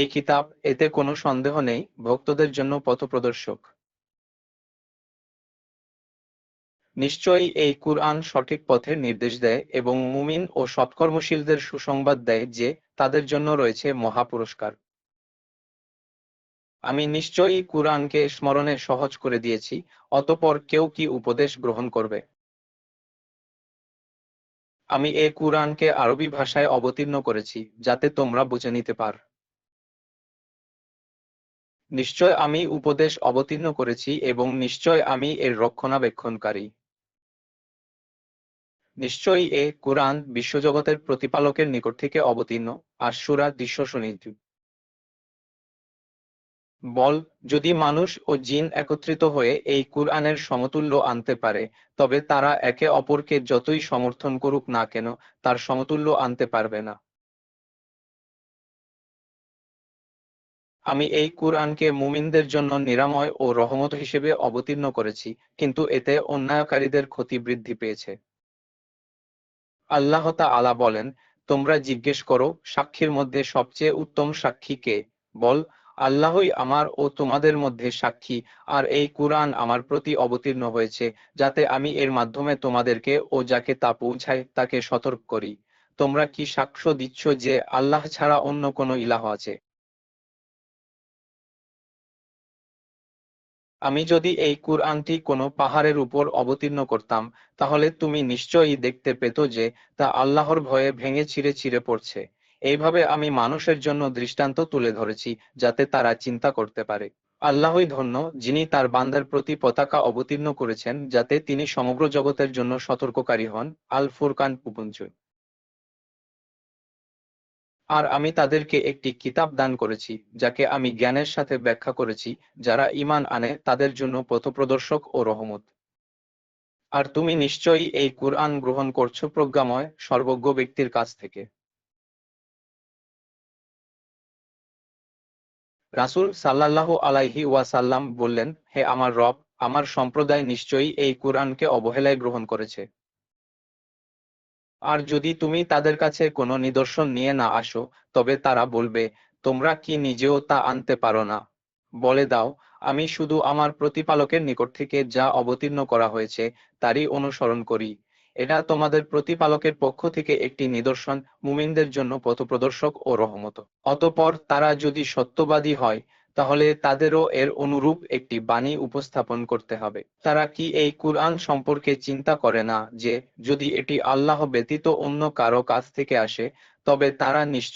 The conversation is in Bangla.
এই কিতাব এতে কোনো সন্দেহ নেই, ভক্তদের জন্য পথপ্রদর্শক। নিশ্চয়ই এই কুরআন সঠিক পথের নির্দেশ দেয় এবং মুমিন ও সৎকর্মশীলদের সুসংবাদ দেয় যে তাদের জন্য রয়েছে মহা পুরস্কার আমি নিশ্চয়ই কুরআনকে স্মরণে সহজ করে দিয়েছি, অতপর কেউ কি উপদেশ গ্রহণ করবে? আমি এ কুরআনকে আরবি ভাষায় অবতীর্ণ করেছি, যাতে তোমরা বুঝে নিতে পার। নিশ্চয় আমি উপদেশ অবতীর্ণ করেছি এবং নিশ্চয় আমি এর রক্ষণাবেক্ষণকারী। নিশ্চয়ই এ কোরআন বিশ্বজগতের প্রতিপালকের নিকট থেকে অবতীর্ণ, আর সুরা দৃশ্য সুনিধি। বল, যদি মানুষ ও জিন একত্রিত হয়ে এই কুরআনের সমতুল্য আনতে পারে, তবে তারা একে অপরকে যতই সমর্থন করুক না কেন, তার সমতুল্য আনতে পারবে না। আমি এই কুরআনকে মুমিনদের জন্য নিরাময় ও রহমত হিসেবে অবতীর্ণ করেছি, কিন্তু এতে অন্যায়কারীদের ক্ষতি বৃদ্ধি পেয়েছে। আল্লাহ আলা বলেন, তোমরা জিজ্ঞেস করো, সাক্ষীর মধ্যে সবচেয়ে উত্তম সাক্ষী কে? বল, আল্লাহই আমার ও তোমাদের মধ্যে সাক্ষী, আর এই কুরআন আমার প্রতি অবতীর্ণ হয়েছে, যাতে আমি এর মাধ্যমে তোমাদেরকে ও যাকে তা পৌঁছায় তাকে সতর্ক করি। তোমরা কি সাক্ষ্য দিচ্ছ যে আল্লাহ ছাড়া অন্য কোনো ইলাহ আছে? আমি যদি এই কুরআনটি কোনো পাহাড়ের উপর অবতীর্ণ করতাম, তাহলে তুমি নিশ্চয়ই দেখতে পেত যে তা আল্লাহর ভয়ে ভেঙে ছিঁড়ে ছিঁড়ে পড়ছে। এইভাবে আমি মানুষের জন্য দৃষ্টান্ত তুলে ধরেছি, যাতে তারা চিন্তা করতে পারে। আল্লাহই ধন্য, যিনি তার বান্দার প্রতি পতাকা অবতীর্ণ করেছেন, যাতে তিনি সমগ্র জগতের জন্য সতর্ককারী হন। আল ফুরকান পুপুঞ্জ আর আমি তাদেরকে একটি কিতাব দান করেছি, যাকে আমি জ্ঞানের সাথে ব্যাখ্যা করেছি, যারা ইমান আনে, তাদের জন্য পথপ্রদর্শক ও রহমত। আর তুমি নিশ্চয়ই এই কুরআন গ্রহণ করছ প্রজ্ঞাময়, সর্বজ্ঞ ব্যক্তির কাছ থেকে। রাসুল সাল্লাহ আলাইহি ওয়াসাল্লাম বললেন, হে আমার রব, আমার সম্প্রদায় নিশ্চয়ই এই কুরআনকে অবহেলায় গ্রহণ করেছে। আর যদি তুমি তাদের কাছে কোনো নিদর্শন নিয়ে না আসো, তবে তারা বলবে, তোমরা কি নিজেও তা আনতে পারো না? বলে দাও, আমি শুধু আমার প্রতিপালকের নিকট থেকে যা অবতীর্ণ করা হয়েছে, তারই অনুসরণ করি। এটা তোমাদের প্রতিপালকের পক্ষ থেকে একটি নিদর্শন, মুমিনদের জন্য পথপ্রদর্শক ও রহমত। অতপর তারা যদি সত্যবাদী হয় তাহলে তাদেরও এর অনুরূপ একটি বাণী উপস্থাপন করতে হবে। তারা কি এই কুরআন সম্পর্কে চিন্তা করে না যে, যদি এটি আল্লাহ ব্যতীত অন্য কারও কাছ থেকে আসে, তবে তারা নিশ্চয়